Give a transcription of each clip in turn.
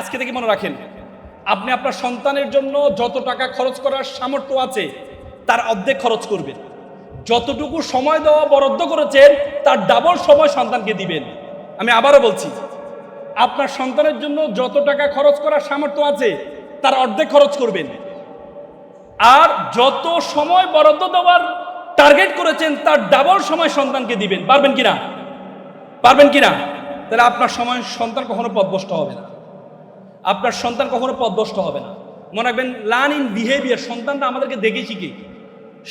আজকে থেকে মনে রাখেন, আপনি আপনার সন্তানের জন্য যত টাকা খরচ করার সামর্থ্য আছে, তার অর্ধেক খরচ করবেন। যতটুকু সময় দেওয়া বরাদ্দ করেছেন, তার ডাবল সময় সন্তানকে দিবেন। আমি আবারও বলছি, আপনার সন্তানের জন্য যত টাকা খরচ করার সামর্থ্য আছে, তার অর্ধেক খরচ করবেন। আর যত সময় বরাদ্দ দেওয়ার টার্গেট করেছেন, তার ডাবল সময় সন্তানকে দিবেন। পারবেন কিনা? পারবেন কিনা? তাহলে আপনার সময় সন্তান কখনো পদভষ্ট হবে না। আপনার সন্তান কখনো পদভষ্ট হবে না। মনে রাখবেন লার্ন ইন বিহেভিয়ার সন্তানটা আমাদেরকে দেখে শিখে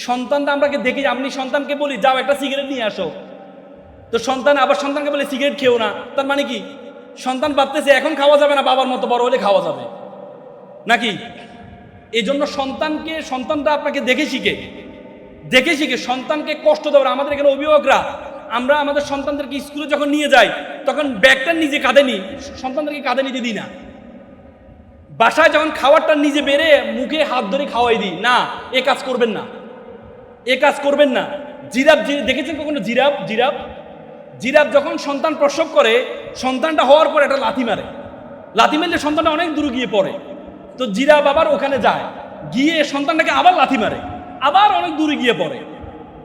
সন্তানটা আমরাকে দেখে আপনি সন্তানকে বলি, যাও একটা সিগারেট নিয়ে আসো। তো সন্তান আবার সন্তানকে বলে সিগারেট খেও না। তার মানে কি? সন্তান ভাবতেছে, এখন খাওয়া যাবে না, বাবার মতো বড় হলে খাওয়া যাবে। নাকি? এই জন্য সন্তানকে, সন্তানটা আপনাকে দেখে শিখে দেখে শিখে সন্তানকে কষ্ট দেওয়ার আমাদের এখানে অভিভাবকরা, আমরা আমাদের সন্তানদেরকে স্কুলে যখন নিয়ে যাই, তখন ব্যাগটা নিজে কাঁধে নিই। সন্তানদেরকে কাঁধে নিতে দিই না। বাসায় যখন খাবারটা নিজে বেড়ে মুখে হাত ধরে খাওয়াই দিই, না, এ কাজ করবেন না। এ কাজ করবেন না। জিরাফ জি- দেখেছেন কখনো জিরাফ? জিরাফ? জিরাফ যখন সন্তান প্রসব করে, সন্তানটা হওয়ার পর একটা লাথি মারে। লাথি মারলে সন্তানটা অনেক দূরে গিয়ে পড়ে। তো জিরাফ আবার ওখানে যায়। গিয়ে সন্তানটাকে আবার লাথি মারে। আবার অনেক দূরে গিয়ে পড়ে।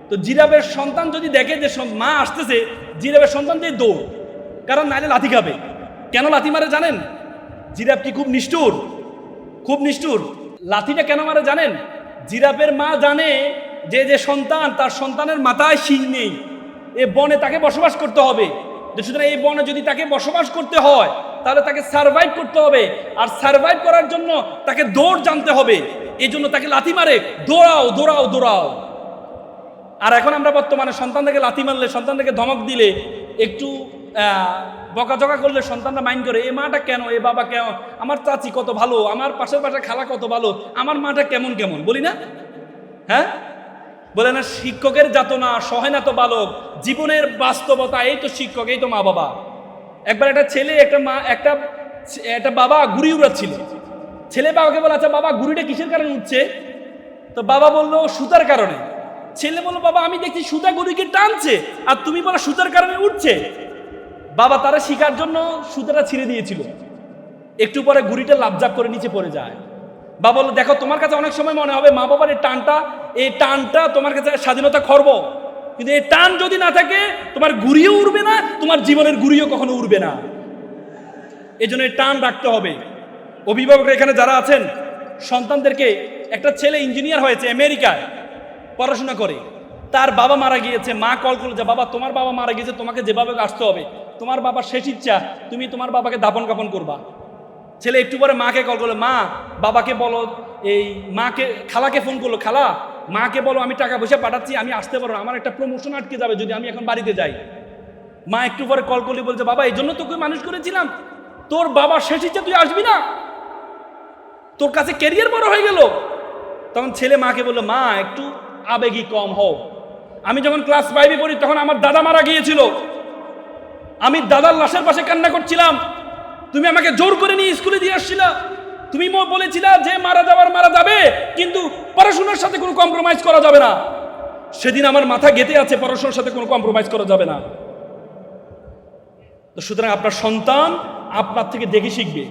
তো জিরাফের সন্তান যদি দেখে যে মা আসতেছে, জিরাফের সন্তান দিয়ে দৌড়। কারণ নাইলে লাথি খাবে। কেন লাথি মারে জানেন? জিরাফ কি খুব নিষ্ঠুর? খুব নিষ্ঠুর। লাথিটা কেন মারে জানেন? জিরাফের মা জানে যে যে সন্তান, তার সন্তানের মাথায় শিং নেই। এ বনে তাকে বসবাস করতে হবে। সুতরাং এই বনে যদি তাকে বসবাস করতে হয়, তাহলে তাকে সার্ভাইভ করতে হবে। আর সার্ভাইভ করার জন্য তাকে দৌড় জানতে হবে। এই জন্য তাকে লাথি মারে, দৌড়াও দৌড়াও দৌড়াও। আর এখন আমরা বর্তমানে সন্তানদেরকে লাথি মারলে, সন্তানদেরকে ধমক দিলে একটু বকাঝকা করলে সন্তানরা মাইন্ড করে, এ মাটা কেন? এ বাবা কেন? আমার চাচি কত ভালো? আমার পাশের পাশে খালা কত ভালো? আমার মাটা কেমন কেমন? বলি না? হ্যাঁ? বলে না, শিক্ষকের যাতনা সহে না তো বালক। জীবনের বাস্তবতা, এই তো শিক্ষক, এই তো মা বাবা। একবার একটা ছেলে, একটা মা, একটা একটা বাবা গুড়ি উড়াচ্ছিল। ছেলে বাবাকে বলে আচ্ছা বাবা গুড়িটা কিসের কারণে উঠছে তো বাবা বলল, সুতার কারণে। ছেলে বলল, বাবা, আমি দেখছি সুতা গুড়িকে টানছে, আর তুমি বলো সুতার কারণে উঠছে বাবা তারা শিকার জন্য সুতাটা ছিঁড়ে দিয়েছিল। একটু পরে গুড়িটা লাভজাপ করে নিচে পড়ে যায়। বাবা বলল, দেখো, তোমার কাছে অনেক সময় মনে হবে মা বাবার এই টানটা এই টানটা তোমার কাছে স্বাধীনতা খর্ব। কিন্তু এই টান যদি না থাকে, তোমার গুড়িও উড়বে না, তোমার জীবনের গুড়িও কখনো উড়বে না। এই জন্য এই টান রাখতে হবে। অভিভাবকরা এখানে যারা আছেন, সন্তানদেরকে একটা ছেলে ইঞ্জিনিয়ার হয়েছে আমেরিকায়, পড়াশোনা করে। তার বাবা মারা গিয়েছে, মা কল করল যে, বাবা, তোমার বাবা মারা গিয়েছে, তোমাকে যেভাবে আসতে হবে তোমার বাবার শেষ ইচ্ছা, তুমি তোমার বাবাকে দাপন কাপন করবা। ছেলে একটু পরে মাকে কল করল, মা, বাবাকে বলো, এই মাকে, খালাকে ফোন করল, খালা, মাকে বলো, আমি টাকা পয়সা পাঠাচ্ছি, আমি আসতে পারব না। আমার একটা প্রমোশন আটকে যাবে যদি আমি এখন বাড়িতে যাই। মা একটু পরে কল করলে, বলছে, বাবা, এই জন্য তোকে মানুষ করেছিলাম। তোর বাবা শেষ ইচ্ছা, তুই আসবি না? তোর কাছে ক্যারিয়ার বড় হয়ে গেল। তখন ছেলে মাকে বলল, মা, একটু আবেগী কম হও। আমি যখন ক্লাস ফাইভে পড়ি, তখন আমার দাদা মারা গিয়েছিল। আমি দাদার লাশের পাশে কান্না করছিলাম। তুমি আমাকে জোর করে নিয়ে স্কুলে দিয়ে আসছিলা। তুমি বলেছিলা যে মারা যাওয়ার মারা যাবে, কিন্তু পড়াশোনার সাথে কোনো কম্প্রোমাইজ করা যাবে না। সেদিন আমার মাথা গেতে আছে, পড়াশোনার সাথে কোনো কম্প্রোমাইজ করা যাবে না। তো সুতরাং আপনার সন্তান আপনার থেকে দেখে শিখবে।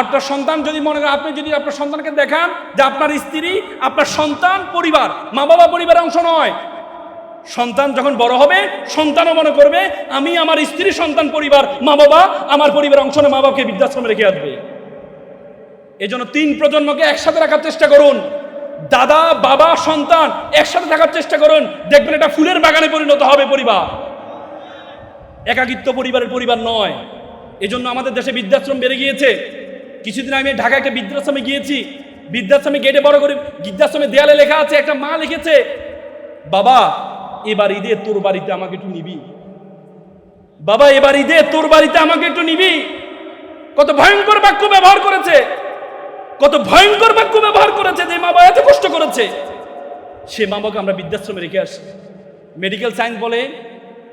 আপনার সন্তান যদি মনে করেন আপনি যদি আপনার সন্তানকে দেখান যে আপনার স্ত্রী, আপনার সন্তান পরিবার মা বাবা পরিবারের অংশ নয় সন্তান যখন বড় হবে, সন্তানও মনে করবে, আমি আমার স্ত্রী, সন্তান, পরিবার মা বাবা আমার পরিবার অংশ মা বাবাকে বৃদ্ধাশ্রমে রেখে আসবে। এই জন্য তিন প্রজন্মকে একসাথে রাখার চেষ্টা করুন। দাদা, বাবা, সন্তান একসাথে থাকার চেষ্টা করুন। দেখবেন এটা ফুলের বাগানে পরিণত হবে পরিবার। একাকিত্ব পরিবারের পরিবার নয়। এজন্য আমাদের দেশে বৃদ্ধাশ্রম বেড়ে গিয়েছে। কিছুদিন আমি ঢাকা একটা বৃদ্ধাশ্রমে গিয়েছি। বৃদ্ধাশ্রমে গেটে বড় করে বৃদ্ধাশ্রমে দেয়ালে লেখা আছে, একটা মা লিখেছে, বাবা এবার ঈদে তোর বাড়িতে আমাকে একটু নিবি। বাবা, এবার ঈদে তোর বাড়িতে আমাকে একটু নিবি। কত ভয়ঙ্কর বাক্য ব্যবহার করেছে। কত ভয়ঙ্কর বাক্য ব্যবহার করেছে যে মা বাবা এত কষ্ট করেছে। সে মা বাবাকে আমরা বৃদ্ধাশ্রমে রেখে আসি। মেডিকেল সায়েন্স বলে,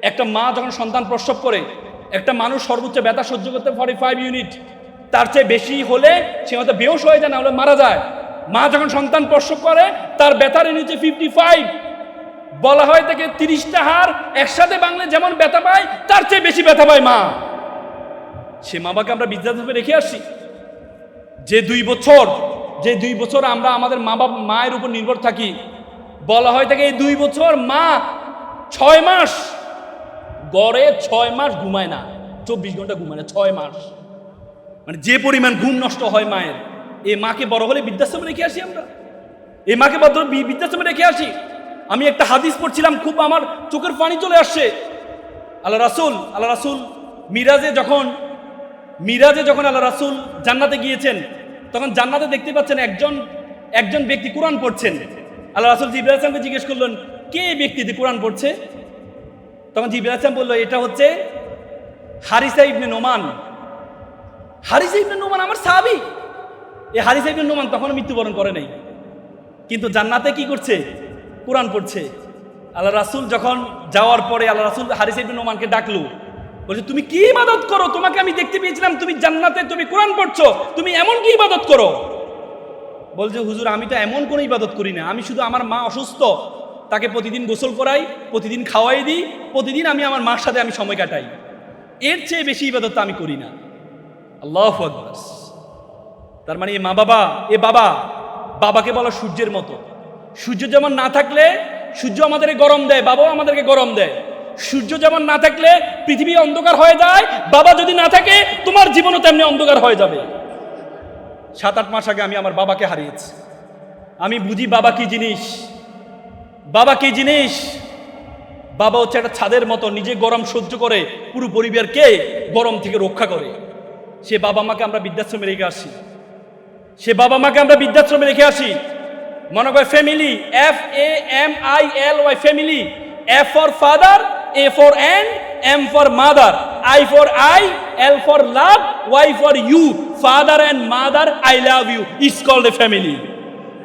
একটা মা যখন সন্তান প্রসব করে, একটা মানুষ সর্বোচ্চ ব্যথা সহ্য করতে ফর্টি ফাইভ ইউনিট তার চেয়ে বেশি হলে সে হয়তো বেহস হয়ে যায়, না হলে মারা যায়। মা যখন সন্তান প্রসব করে, তার ব্যথার নিচে ফিফটি ফাইভ বলা হয় থেকে তিরিশটা হার একসাথে বাংলা যেমন ব্যথা পায়, তার চেয়ে বেশি ব্যথা পায় মা। সে মা বাবাকে আমরা বৃদ্ধাশ্রমে রেখে আসি যে দুই বছর, যে দুই বছর আমরা আমাদের মা বাবা, মায়ের উপর নির্ভর থাকি, বলা হয় থাকে এই দুই বছর মা ছয় মাস, গড়ে ছয় মাস ঘুমায় না, চব্বিশ ঘণ্টা ঘুমায় না, ছয় মাস। মানে যে পরিমাণ ঘুম নষ্ট হয় মায়ের, এ মাকে বড় হলে বৃদ্ধাশ্রমে রেখে আসি আমরা। এ মাকে বদ্ধ বৃদ্ধাশ্রমে রেখে আসি। আমি একটা হাদিস পড়ছিলাম, খুব আমার চোখের পানি চলে আসছে। আল্লাহ রাসুল আল্লাহ রাসুল, মিরাজে যখন মিরাজে যখন আল্লাহ রাসুল জান্নাতে গিয়েছেন, তখন জান্নাতে দেখতে পাচ্ছেন একজন একজন ব্যক্তি কোরআন পড়ছেন। আল্লাহ রাসুল জিব্রাহ আসলামকে জিজ্ঞেস করলেন, কে এই ব্যক্তি যে কোরআন পড়ছে? তখন জিব্রাহ আসলাম বলল, এটা হচ্ছে হারিসা ইবনে নোমান। হারিসা ইবনে নোমান আমার সাহাবি। এই হারিসা ইবনে নোমান তখন মৃত্যুবরণ করে নাই। কিন্তু জান্নাতে কি করছে? কোরআন পড়ছে। আল্লাহ রাসুল যখন যাওয়ার পরে আল্লাহ রাসুল হারিস ইবনে নোমানকে ডাকলো, বলছে, তুমি কি ইবাদত করো? তোমাকে আমি দেখতে পেয়েছিলাম, তুমি জান্নাতে তুমি কোরআন পড়ছো, তুমি এমন কি ইবাদত করো? বলছে, হুজুর, আমি তো এমন কোনো ইবাদত করি না। আমি শুধু আমার মা অসুস্থ, তাকে প্রতিদিন গোসল করাই, প্রতিদিন খাওয়াই দিই, প্রতিদিন আমি আমার মার সাথে আমি সময় কাটাই। এর চেয়ে বেশি ইবাদত আমি করি না। আল্লাহ তার মানে এ মা বাবা, এ বাবা, বাবাকে বলা সূর্যের মতো। সূর্য যেমন না থাকলে সূর্য আমাদেরকে গরম দেয়, বাবাও আমাদেরকে গরম দেয়। সূর্য যেমন না থাকলে পৃথিবী অন্ধকার হয়ে যায়, বাবা যদি না থাকে, তোমার জীবনও তেমনি অন্ধকার হয়ে যাবে। সাত, আট মাস আগে আমি আমার বাবাকে হারিয়েছি। আমি বুঝি বাবা কি জিনিস? বাবা কি জিনিস? বাবা হচ্ছে একটা ছাদের মতো, নিজে গরম সহ্য করে পুরো পরিবারকে গরম থেকে রক্ষা করে। সে বাবা মাকে আমরা বৃদ্ধাশ্রমে রেখে আসি। সে বাবা মাকে আমরা বৃদ্ধাশ্রমে রেখে আসি। মনে করে family F A M I L Y family F for father A for N M for mother I for I L for love Y for you father and mother I love you it's called a family